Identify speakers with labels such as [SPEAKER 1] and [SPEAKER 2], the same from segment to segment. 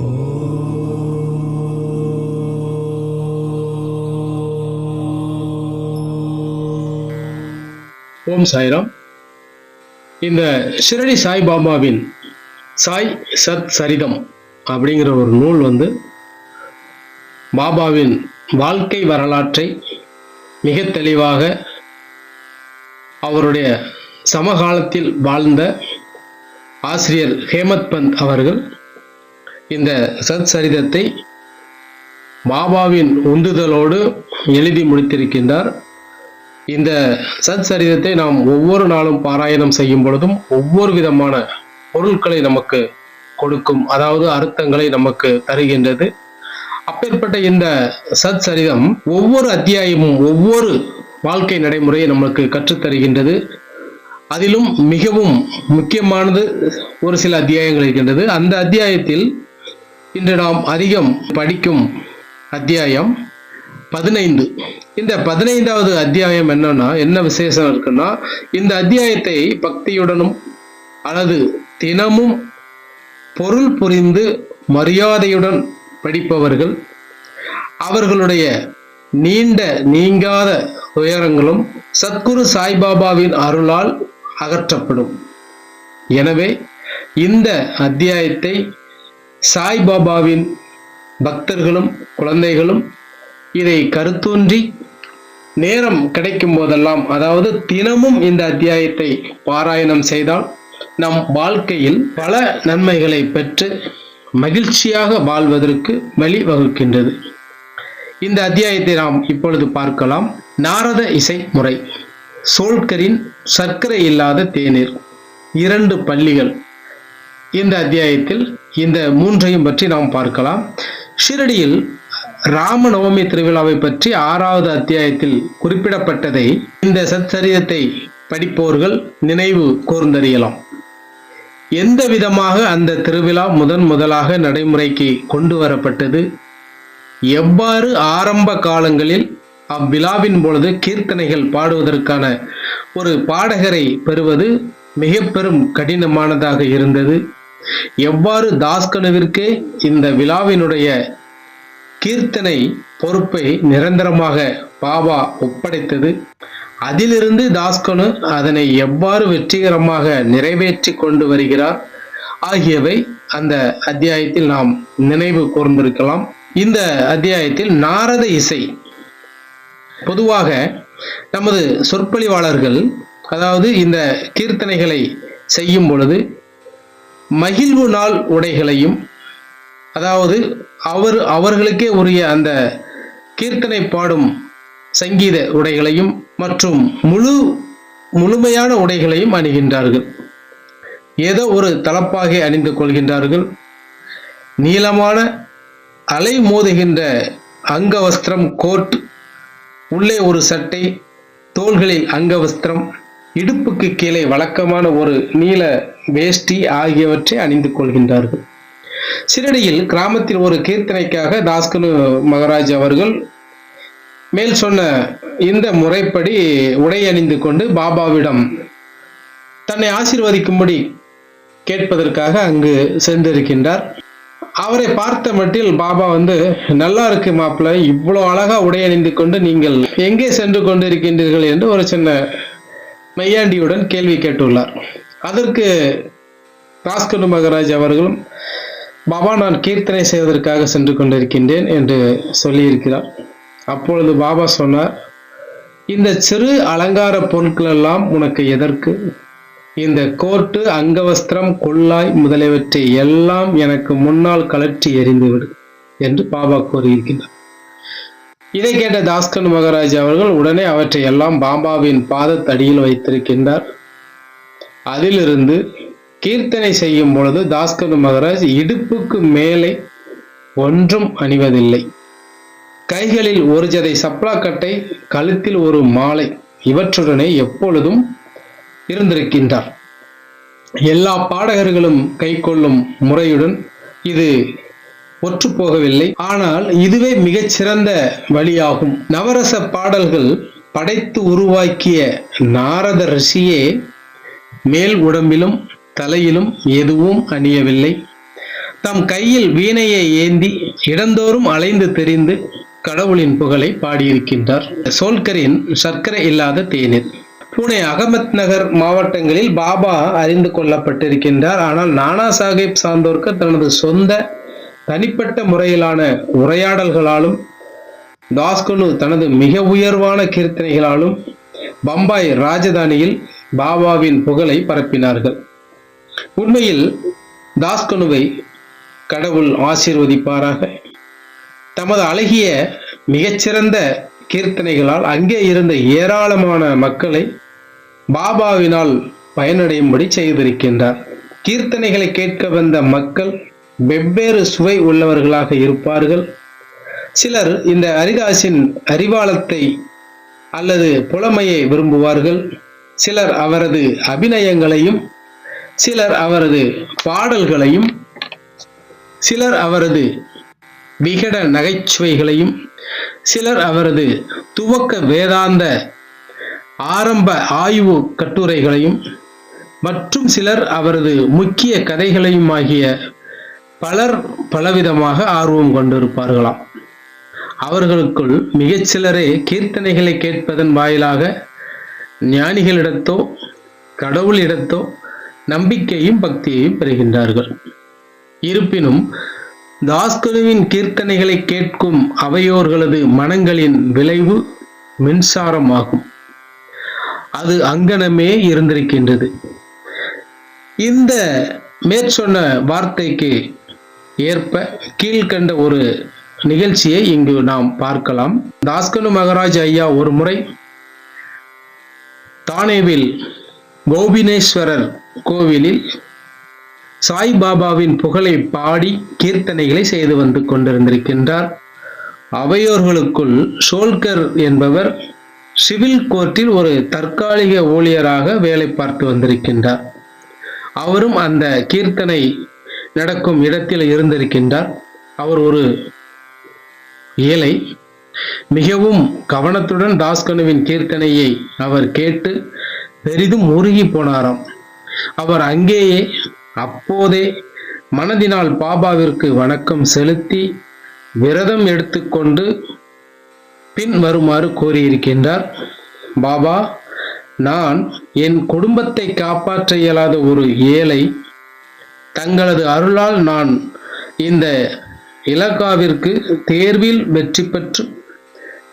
[SPEAKER 1] ஓம் சாய்ராம். இந்த ஷிரடி சாய்பாபாவின் சாய் சத் சரிதம் அப்படிங்கிற ஒரு நூல் வந்து பாபாவின் வாழ்க்கை வரலாற்றை மிக தெளிவாக அவருடைய சமகாலத்தில் வாழ்ந்த ஆசிரியர் ஹேமத் பந்த் அவர்கள் இந்த சத்சரிதத்தை பாபாவின் உந்துதலோடு எழுதி முடித்திருக்கின்றார். இந்த சத்சரிதத்தை நாம் ஒவ்வொரு நாளும் பாராயணம் செய்யும் பொழுதும் ஒவ்வொரு விதமான பொருட்களை நமக்கு கொடுக்கும் அதாவது அர்த்தங்களை நமக்கு தருகின்றது. அப்பேற்பட்ட இந்த சத் சரிதம் ஒவ்வொரு அத்தியாயமும் ஒவ்வொரு வாழ்க்கை நடைமுறையை நமக்கு கற்றுத்தருகின்றது. அதிலும் மிகவும் முக்கியமானது ஒரு சில அத்தியாயங்கள் இருக்கின்றது. அந்த அத்தியாயத்தில் இன்று நாம் அதிகம் படிக்கும் அத்தியாயம் பதினைந்து. இந்த பதினைந்தாவது அத்தியாயம் என்னன்னா என்ன விசேஷம் இருக்குன்னா இந்த அத்தியாயத்தை பக்தியுடனும் அல்லது தினமும் பொருள் புரிந்து மரியாதையுடன் படிப்பவர்கள் அவர்களுடைய நீண்ட நீங்காத துயரங்களும் சத்குரு சாய்பாபாவின் அருளால் அகற்றப்படும். எனவே இந்த அத்தியாயத்தை சாய்பாபாவின் பக்தர்களும் குழந்தைகளும் இதை கருத்தூன்றி நேரம் கிடைக்கும் போதெல்லாம் அதாவது தினமும் இந்த அத்தியாயத்தை பாராயணம் செய்தால் நம் வாழ்க்கையில் பல நன்மைகளை பெற்று மகிழ்ச்சியாக வாழ்வதற்கு வழிவகுக்கின்றது. இந்த அத்தியாயத்தை நாம் இப்பொழுது பார்க்கலாம். நாரத இசை முறை. சோல்கரின் சர்க்கரை இல்லாத தேநீர். இரண்டு பள்ளிகள். இந்த அத்தியாயத்தில் இந்த மூன்றையும் பற்றி நாம் பார்க்கலாம். ஷிரடியில் ராமநவமி திருவிழாவை பற்றி ஆறாவது அத்தியாயத்தில் குறிப்பிடப்பட்டதை இந்த சச்சரிதத்தை படிப்போர்கள் நினைவு கூர்ந்தறியலாம். எந்த விதமாக அந்த திருவிழா முதன் முதலாக நடைமுறைக்கு கொண்டு வரப்பட்டது? எவ்வாறு ஆரம்ப காலங்களில் அவ்விழாவின் பொழுது கீர்த்தனைகள் பாடுவதற்கான ஒரு பாடகரை பெறுவது மிக பெரும் கடினமானதாக இருந்தது? எவ்வாறு தாஸ்கனுவிற்கு இந்த விழாவினுடைய கீர்த்தனை பொறுப்பை நிரந்தரமாக பாபா ஒப்படைத்தது அதிலிருந்து தாஸ்கனு அதனை எவ்வாறு வெற்றிகரமாக நிறைவேற்றி கொண்டு வருகிறார் ஆகியவை அந்த அத்தியாயத்தில் நாம் நினைவு கூர்ந்திருக்கலாம். இந்த அத்தியாயத்தில் நாரத இசை பொதுவாக நமது சொற்பொழிவாளர்கள் அதாவது இந்த கீர்த்தனைகளை செய்யும் பொழுது மகிழ்வு நாள் உடைகளையும் அதாவது அவர் அவர்களுக்கே உரிய அந்த கீர்த்தனை பாடும் சங்கீத உடைகளையும் மற்றும் முழு முழுமையான உடைகளையும் அணிகின்றார்கள். ஏதோ ஒரு தலப்பாகை அணிந்து கொள்கின்றார்கள். நீளமான அலை மோதுகின்ற அங்கவஸ்திரம் கோட் உள்ளே ஒரு சட்டை தோள்களில் அங்கவஸ்திரம் இடுப்புக்கு கீழே வழக்கமான ஒரு நீல வேஷ்டி ஆகியவற்றை அணிந்து கொள்கின்றார்கள். சிறடியில் கிராமத்தில் ஒரு கீர்த்தனைக்காக தாஸ்கனு மகராஜ் அவர்கள் மேல் சொன்ன இந்த முறைப்படி உடை அணிந்து கொண்டு பாபாவிடம் தன்னை ஆசீர்வதிக்கும்படி கேட்பதற்காக அங்கு சென்றிருக்கின்றார். அவரை பார்த்த மட்டில் பாபா வந்து நல்லா இருக்கு மாப்பிள்ள இவ்வளோ அழகா உடை அணிந்து கொண்டு நீங்கள் எங்கே சென்று கொண்டிருக்கின்றீர்கள்? என்று ஒரு சின்ன மையாண்டியுடன் கேள்வி கேட்டுள்ளார். அதற்கு ராஸ்கண்டு மகராஜ் அவர்களும் பாபா நான் கீர்த்தனை செய்வதற்காக சென்று கொண்டிருக்கின்றேன் என்று சொல்லியிருக்கிறார். அப்பொழுது பாபா சொன்னார் இந்த சிறு அலங்கார பொருட்கள் எல்லாம் உனக்கு எதற்கு? இந்த கோட்டு அங்கவஸ்திரம் கொள்ளாய் முதலியவற்றை எல்லாம் எனக்கு முன்னால் கலற்றி எறிந்துவிடு என்று பாபா கூறியிருக்கிறார். இதை கேட்ட தாஸ்கன் மகாராஜ் அவர்கள் உடனே அவற்றை எல்லாம் பாபாவின் பாதத்தடியில் வைத்திருக்கின்றார். அதிலிருந்து கீர்த்தனை செய்யும் பொழுது தாஸ்கர் மகராஜ் இடுப்புக்கு மேலே ஒன்றும் அணிவதில்லை. கைகளில் ஒரு ஜதை சப்ளாக்கட்டை கழுத்தில் ஒரு மாலை இவற்றுடனே எப்பொழுதும் இருந்திருக்கின்றார். எல்லா பாடகர்களும் கை கொள்ளும் முறையுடன் இது ஒற்று போகவில்லை ஆனால் இதுவே மிகச்சிறந்த வழியாகும். நவரச பாடல்கள் படைத்து உருவாக்கிய நாரத ரிஷியே மேல் உடம்பிலும் தலையிலும் எதுவும் அணியவில்லை. தம் கையில் வீணையை ஏந்தி இடந்தோறும் அலைந்து தெரிந்து கடவுளின் புகழை பாடியிருக்கின்றார். சோல்கரின் சர்க்கரை இல்லாத தேநீர். புனே அகமத் நகர் மாவட்டங்களில் பாபா அறிந்து கொள்ளப்பட்டிருக்கின்றார். ஆனால் நானா சாஹிப் சாந்தோர்கர் தனது சொந்த தனிப்பட்ட முறையிலான உரையாடல்களாலும் தாஸ்குனு தனது மிக உயர்வான கீர்த்தனைகளாலும் பம்பாய் ராஜதானியில் பாபாவின் புகழை பரப்பினார்கள். உண்மையில் தாஸ்கனுவை கடவுள் ஆசீர்வதிப்பாராக. தமது அழகிய மிகச்சிறந்த கீர்த்தனைகளால் அங்கே இருந்த ஏராளமான மக்களை பாபாவினால் பயனடையும்படி செய்திருக்கின்றார். கீர்த்தனைகளை கேட்க வந்த மக்கள் வெவ்வேறு சுவை உள்ளவர்களாக இருப்பார்கள். சிலர் இந்த அரிதாசின் அறிவாளத்தை அல்லது புலமையை விரும்புவார்கள். சிலர் அவரது அபிநயங்களையும் சிலர் அவரது பாடல்களையும் சிலர் அவரது விகட நகைச்சுவைகளையும் சிலர் அவரது துவக்க வேதாந்த ஆரம்ப ஆய்வு கட்டுரைகளையும் மற்றும் சிலர் அவரது முக்கிய கதைகளையும் ஆகிய பலர் பலவிதமாக ஆர்வம் கொண்டிருப்பார்களாம். அவர்களுக்குள் மிகச்சிலரே கீர்த்தனைகளை கேட்பதன் வாயிலாக ஞானிகளிடத்தோ கடவுளிடத்தோ நம்பிக்கையும் பக்தியையும் பெறுகின்றார்கள். இருப்பினும் தாஸ்கனுவின் கீர்த்தனைகளை கேட்கும் அவையோர்களது மனங்களின் விளைவு மின்சாரமாகும். அது அங்கனமே இருந்திருக்கின்றது. இந்த மேற்சொன்ன வார்த்தைக்கு ஏற்ப கீழ்கண்ட ஒரு நிகழ்ச்சியை இங்கு நாம் பார்க்கலாம். தாஸ்கனு மகராஜ் ஐயா ஒரு முறை தானேவில் கோபினேஸ்வரர் கோவிலில் சாய்பாபாவின் புகழை பாடி கீர்த்தனைகளை செய்து வந்து கொண்டிருந்திருக்கின்றார். அவையோர்களுக்குள் ஷோல்கர் என்பவர் சிவில் கோர்ட்டில் ஒரு தற்காலிக ஊழியராக வேலை பார்த்து வந்திருக்கின்றார். அவரும் அந்த கீர்த்தனை நடக்கும் இடத்தில் இருந்திருக்கின்றார். அவர் ஒரு ஏழை. மிகவும் கவனத்துடன் தாஸ்கனுவின் கீர்த்தனையை அவர் கேட்டு பெரிதும் உருகி போனாராம். அவர் அங்கேயே அப்போதே மனதினால் பாபாவிற்கு வணக்கம் செலுத்தி விரதம் எடுத்துக்கொண்டு பின் வருமாறு கூறியிருக்கின்றார் பாபா நான் என் குடும்பத்தை காப்பாற்ற இயலாத ஒரு ஏழை தங்களது அருளால் நான் இந்த இலக்காவிற்கு தேர்வில் வெற்றி பெற்று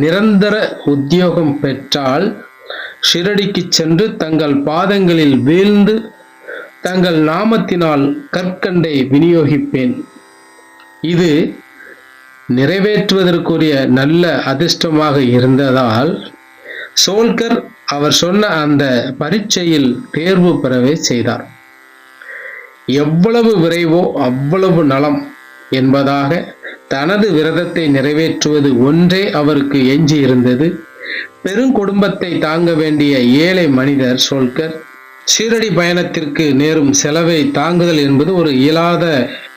[SPEAKER 1] நிரந்தர உத்தியோகம் பெற்றால் ஷிரடிக்கு சென்று தங்கள் பாதங்களில் வீழ்ந்து தங்கள் நாமத்தினால் கற்கண்டை விநியோகிப்பேன். இது நிறைவேற்றுவதற்குரிய நல்ல அதிர்ஷ்டமாக இருந்ததால் சோல்கர் அவர் சொன்ன அந்த பரீட்சையில் தேர்வு பெறவே செய்தார். எவ்வளவு விரைவோ அவ்வளவு நலம் என்பதாக தனது விரதத்தை நிறைவேற்றுவது ஒன்றே அவருக்கு எஞ்சி இருந்தது பெருங்குடும்பத்தை தாங்க வேண்டிய ஏழை மனிதர் சோல்கர் சீரடி பயணத்திற்கு நேரும் செலவை தாங்குதல் என்பது ஒரு இயலாத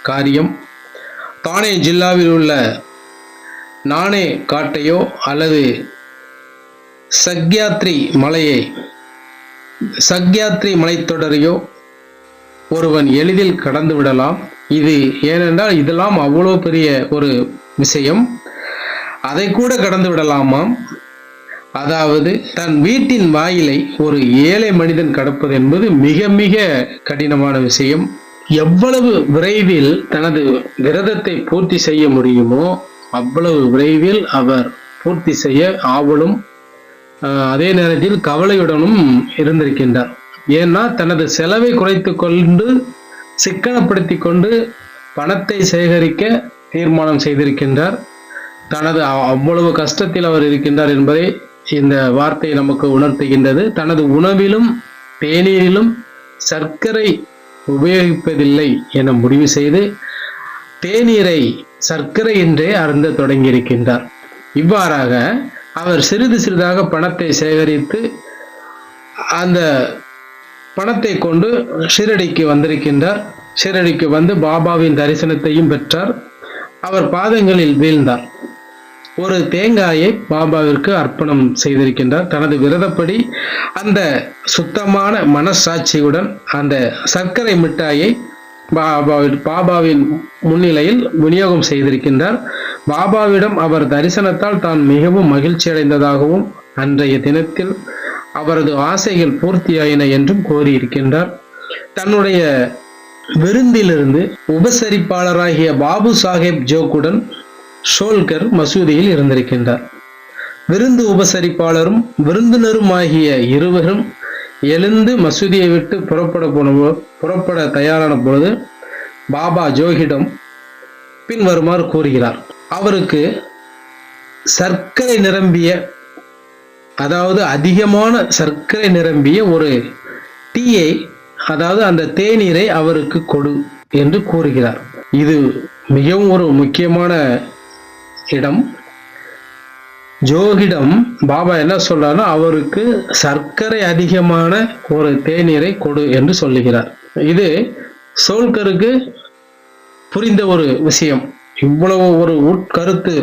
[SPEAKER 1] காரியம். தானே ஜில்லாவில் உள்ள நானே காட்டையோ அல்லது சக்யாத்ரி மலையை சக்யாத்ரி மலைத்தொடரையோ ஒருவன் எளிதில் கடந்து விடலாம் இது ஏனென்றால் இதெல்லாம் அவ்வளோ பெரிய ஒரு விஷயம். அதை கூட கடந்து விடலாமாம் அதாவது தன் வீட்டின் வாயிலை ஒரு ஏழை மனிதன் கடப்பது என்பது மிக மிக கடினமான விஷயம். எவ்வளவு விரைவில் தனது விரதத்தை பூர்த்தி செய்ய முடியுமோ அவ்வளவு விரைவில் அவர் பூர்த்தி செய்ய ஆவலும் அதே நேரத்தில் கவலையுடனும் இருந்திருக்கின்றார். ஏன்னா தனது செலவை குறைத்து கொண்டு சிக்கனப்படுத்தி கொண்டு பணத்தை சேகரிக்க தீர்மானம் செய்திருக்கின்றார். தனது அவ்- அவ்வளவு கஷ்டத்தில் அவர் இருக்கின்றார் என்பதை இந்த வார்த்தை நமக்கு உணர்த்துகின்றது. தனது உணவிலும் தேநீரிலும் சர்க்கரை உபயோகிப்பதில்லை என முடிவு செய்து தேநீரை சர்க்கரை என்றே அருந்த தொடங்கியிருக்கின்றார். இவ்வாறாக அவர் சிறிது சிறிதாக பணத்தை சேகரித்து அந்த பணத்தை கொண்டு ஷீரடிக்கு வந்திருக்கின்றார். ஷீரடிக்கு வந்து பாபாவின் தரிசனத்தையும் பெற்றார். அவர் பாதங்களில் வீழ்ந்தார். ஒரு தேங்காயை பாபாவிற்கு அர்ப்பணம் செய்திருக்கின்றார். தனது விரதப்படி அந்த சுத்தமான மனசாட்சியுடன் அந்த சர்க்கரை மிட்டாயை பாபாவின் பாபாவின் முன்னிலையில் விநியோகம் செய்திருக்கின்றார். பாபாவிடம் அவர் தரிசனத்தால் தான் மிகவும் மகிழ்ச்சி அடைந்ததாகவும் அன்றைய தினத்தில் அவரது ஆசைகள் பூர்த்தியாயின என்றும் கோரியிருக்கின்றார் தன்னுடைய விருந்திலிருந்து உபசரிப்பாளராகிய பாபு சாஹேப் ஜோக்குடன் ஷோல்கர் மசூதியில் இருந்திருக்கின்றார். விருந்து உபசரிப்பாளரும் விருந்தினரும் ஆகிய இருவரும் எழுந்து மசூதியை விட்டு புறப்பட போன போ- புறப்பட தயாரான பொழுது பாபா ஜோகிடம் பின்வருமாறு கூறுகிறார். அவருக்கு சர்க்கரை நிரம்பிய அதாவது அதிகமான சர்க்கரை நிரம்பிய ஒரு டீயை அதாவது அந்த தேநீரை அவருக்கு கொடு என்று கூறுகிறார். இது மிகவும் ஒரு முக்கியமான இடம். ஜோகிடம் பாபா என்ன சொல்றாருன்னா அவருக்கு சர்க்கரை அதிகமான ஒரு தேநீரை கொடு என்று சொல்லுகிறார். இது சோல்கருக்கு புரிந்த ஒரு விஷயம். இவ்வளவு ஒரு உட்கருத்து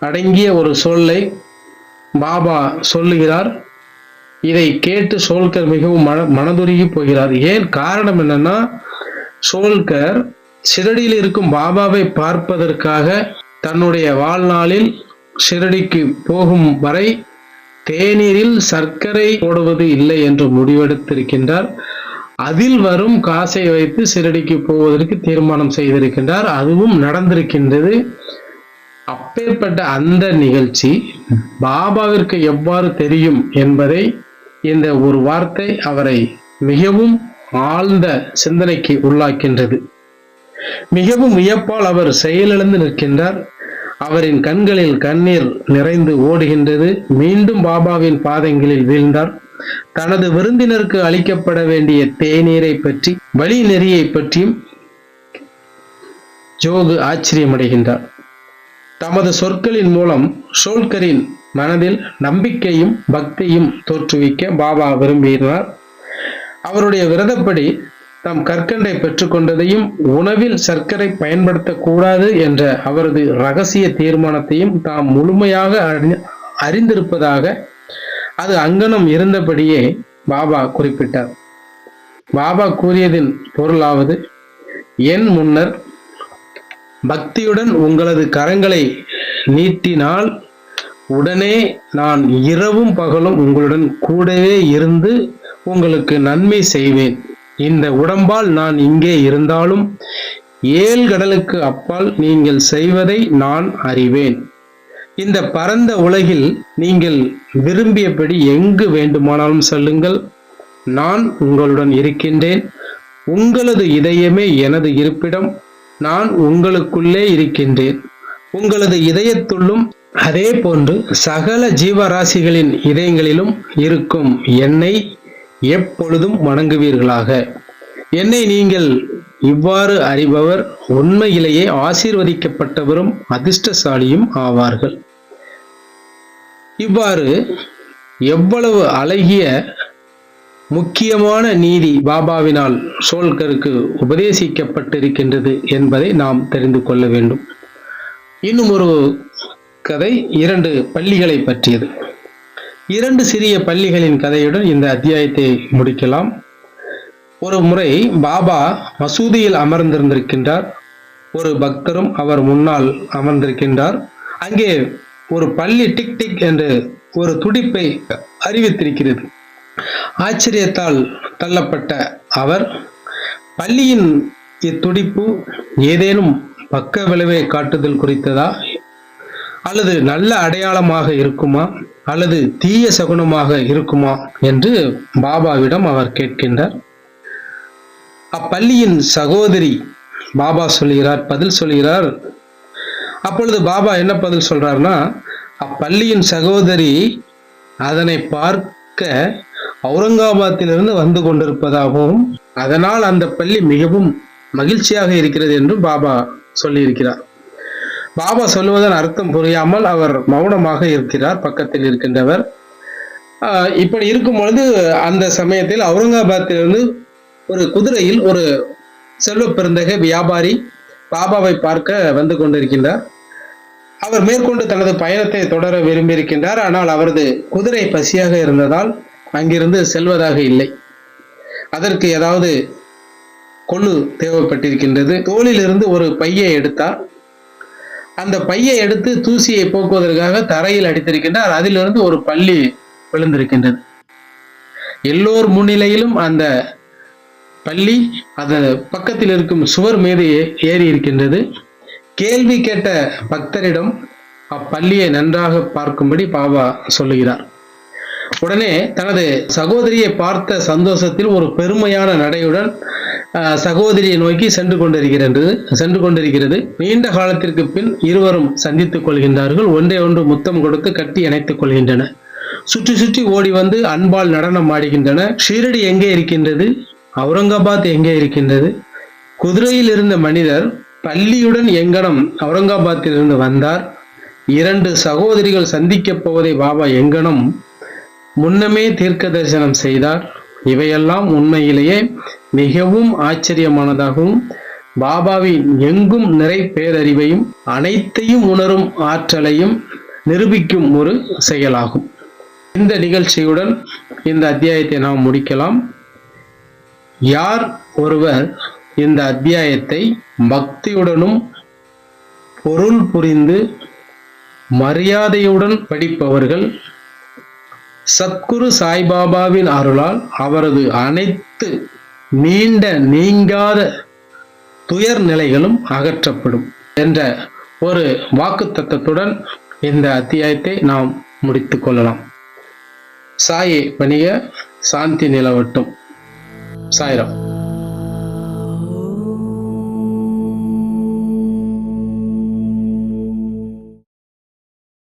[SPEAKER 1] அடங்கிய ஒரு சொல்லை பாபா சொல்லுகிறார் இதை கேட்டு சோல்கர் மிகவும் மன மனதுருகி போகிறார். ஏன் காரணம் என்னன்னா சோல்கர் சிறடியில் இருக்கும் பாபாவை பார்ப்பதற்காக தன்னுடைய வாழ்நாளில் சிறடிக்கு போகும் வரை தேநீரில் சர்க்கரை போடுவது இல்லை என்று முடிவெடுத்திருக்கின்றார். அதில் வரும் காசை வைத்து சிறடிக்கு போவதற்கு தீர்மானம் செய்திருக்கின்றார். அதுவும் நடந்திருக்கின்றது. அப்பேற்பட்ட அந்த நிகழ்ச்சி பாபாவிற்கு எவ்வாறு தெரியும் என்பதை இந்த ஒரு வார்த்தை அவரை மிகவும் ஆழ்ந்த சிந்தனைக்கு உள்ளாக்கின்றது. மிகவும் வியப்பால் அவர் செயலிழந்து நிற்கின்றார். அவரின் கண்களில் கண்ணீர் நிறைந்து ஓடுகின்றது. மீண்டும் பாபாவின் பாதங்களில் வீழ்ந்தார். தனது விருந்தினருக்கு அளிக்கப்பட வேண்டிய தேநீரை பற்றி வழி நெறியை பற்றியும் ஜோகு ஆச்சரியமடைகின்றார். தமது சொற்களின் மூலம் ஷோல்கரின் மனதில் நம்பிக்கையும் பக்தியும் தோற்றுவிக்க பாபா விரும்பினார். அவருடைய விரதப்படி தம் கற்கண்டை பெற்றுக்கொண்டதையும் உணவில் சர்க்கரை பயன்படுத்தக்கூடாது என்ற அவரது ரகசிய தீர்மானத்தையும் தாம் முழுமையாக அறிந்திருப்பதாக அது அங்கனம் இருந்தபடியே பாபா குறிப்பிட்டார். பாபா கூறியதின் பொருளாவது என் முன்னர் பக்தியுடன் உங்களது கரங்களை நீட்டினால் உடனே நான் இரவும் பகலும் உங்களுடன் கூடவே இருந்து உங்களுக்கு நன்மை செய்வேன். இந்த உடம்பால் நான் இங்கே இருந்தாலும் ஏழ் கடலுக்கு அப்பால் நீங்கள் செய்வதை நான் அறிவேன். இந்த பரந்த உலகில் நீங்கள் விரும்பியபடி எங்கு வேண்டுமானாலும் செல்லுங்கள். நான் உங்களுடன் இருக்கின்றேன். உங்களது இதயமே எனது இருப்பிடம். நான் உங்களுக்குள்ளே இருக்கின்றேன். உங்களது இதயத்துள்ளும் அதே போன்று சகல ஜீவராசிகளின் இதயங்களிலும் இருக்கும் என்னை எப்பொழுதும் வணங்குவீர்களாக. என்னை நீங்கள் இவ்வாறு அறிபவர் உண்மையிலேயே ஆசீர்வதிக்கப்பட்டவரும் அதிர்ஷ்டசாலியும் ஆவார்கள். இவ்வாறு எவ்வளவு அழகிய முக்கியமான நீதி பாபாவினால் சோல்கருக்கு உபதேசிக்கப்பட்டிருக்கின்றது என்பதை நாம் தெரிந்து கொள்ள வேண்டும். இன்னும் ஒரு கதை இரண்டு பள்ளிகளை பற்றியது. இரண்டு சிறிய பள்ளிகளின் கதையுடன் இந்த அத்தியாயத்தை முடிக்கலாம். ஒரு முறை பாபா மசூதியில் அமர்ந்திருந்திருக்கின்றார். ஒரு பக்தரும் அவர் முன்னால் அமர்ந்திருக்கின்றார். அங்கே ஒரு பள்ளி டிக் டிக் என்று ஒரு துடிப்பை அறிவித்திருக்கிறது. ஆச்சரியத்தால் தள்ளப்பட்ட அவர் பள்ளியின் இத்துடிப்பு ஏதேனும் பக்க விளைவை காட்டுதல் குறித்ததா? அல்லது நல்ல அடையாளமாக இருக்குமா? அல்லது தீய சகுனமாக இருக்குமா? என்று பாபாவிடம் அவர் கேட்கின்றார். அப்பள்ளியின் சகோதரி பாபா சொல்கிறார் பதில் சொல்கிறார். அப்பொழுது பாபா என்ன பதில் சொல்றாருன்னா அப்பள்ளியின் சகோதரி அதனை பார்க்க அவுரங்காபாத்திலிருந்து வந்து கொண்டிருப்பதாகவும் அதனால் அந்த பள்ளி மிகவும் மகிழ்ச்சியாக இருக்கிறது என்றும் பாபா சொல்லியிருக்கிறார். பாபா சொல்லுவதன் அர்த்தம் புரியாமல் அவர் மௌனமாக இருக்கிறார் பக்கத்தில் இருக்கின்றவர். இப்படி இருக்கும் பொழுது அந்த சமயத்தில் அவுரங்காபாத்திலிருந்து ஒரு குதிரையில் ஒரு செல்வ பெருந்தகை வியாபாரி பாபாவை பார்க்க வந்து கொண்டிருக்கின்றார். அவர் மேற்கொண்டு தனது பயணத்தை தொடர விரும்பியிருக்கின்றார். ஆனால் அவரது குதிரை பசியாக இருந்ததால் அங்கிருந்து செல்வதாக இல்லை. அதற்கு ஏதாவது கொள்ளு தேவைப்பட்டிருக்கின்றது. தோளிலிருந்து ஒரு பையை எடுத்தார் அந்த பையை எடுத்து தூசியை போக்குவதற்காக தரையில் அடித்திருக்கின்றார். அதிலிருந்து ஒரு பள்ளி விழுந்திருக்கின்றது. எல்லோர் முன்னிலையிலும் அந்த பள்ளி அந்த பக்கத்தில் இருக்கும் சுவர் மீது ஏ- ஏறி இருக்கின்றது. கேள்வி கேட்ட பக்தரிடம் அப்பள்ளியை நன்றாக பார்க்கும்படி பாபா சொல்லுகிறார். உடனே தனது சகோதரியை பார்த்த சந்தோஷத்தில் ஒரு பெருமையான நடையுடன் சகோதரியை நோக்கி சென்று கொண்டிருக்கிறது சென்று கொண்டிருக்கிறது. நீண்ட காலத்திற்கு பின் இருவரும் சந்தித்துக் கொள்கின்றார்கள். ஒன்றே ஒன்று முத்தம் கொடுத்து கட்டி இணைத்துக் கொள்கின்றன. சுற்றி சுற்றி ஓடி வந்து அன்பால் நடனம் ஆடுகின்றன. ஷீரடி எங்கே இருக்கின்றது? அவுரங்காபாத் எங்கே இருக்கின்றது? குதிரையில் இருந்த மனிதர் பள்ளியுடன் எங்கனம் அவுரங்காபாத்தில் இருந்து வந்தார்? இரண்டு சகோதரிகள் சந்திக்கப் போவதை பாபா எங்கனம் முன்னமே தீர்க்க தரிசனம் செய்தார். இவையெல்லாம் உண்மையிலேயே மிகவும் ஆச்சரியமானதாகவும் பாபாவின் எங்கும் நிறை பேரறிவையும் அனைத்தையும் உணரும் ஆற்றலையும் நிரூபிக்கும் ஒரு செயலாகும். இந்த நிகழ்ச்சியுடன் இந்த அத்தியாயத்தை நாம் முடிக்கலாம். யார் ஒருவர் இந்த அத்தியாயத்தை பக்தியுடனும் பொருள் புரிந்து மரியாதையுடன் படிப்பவர்கள் சத்குரு சாய்பாபாவின் அருளால் அவரது அனைத்து நீண்ட நீங்காத துயர் நிலைகளும் அகற்றப்படும் என்ற ஒரு வாக்கு தத்துவத்துடன் இந்த அத்தியாயத்தை நாம் முடித்துக் கொள்ளலாம். சாயை பணிய சாந்தி நிலவட்டும். சாய்ராம்.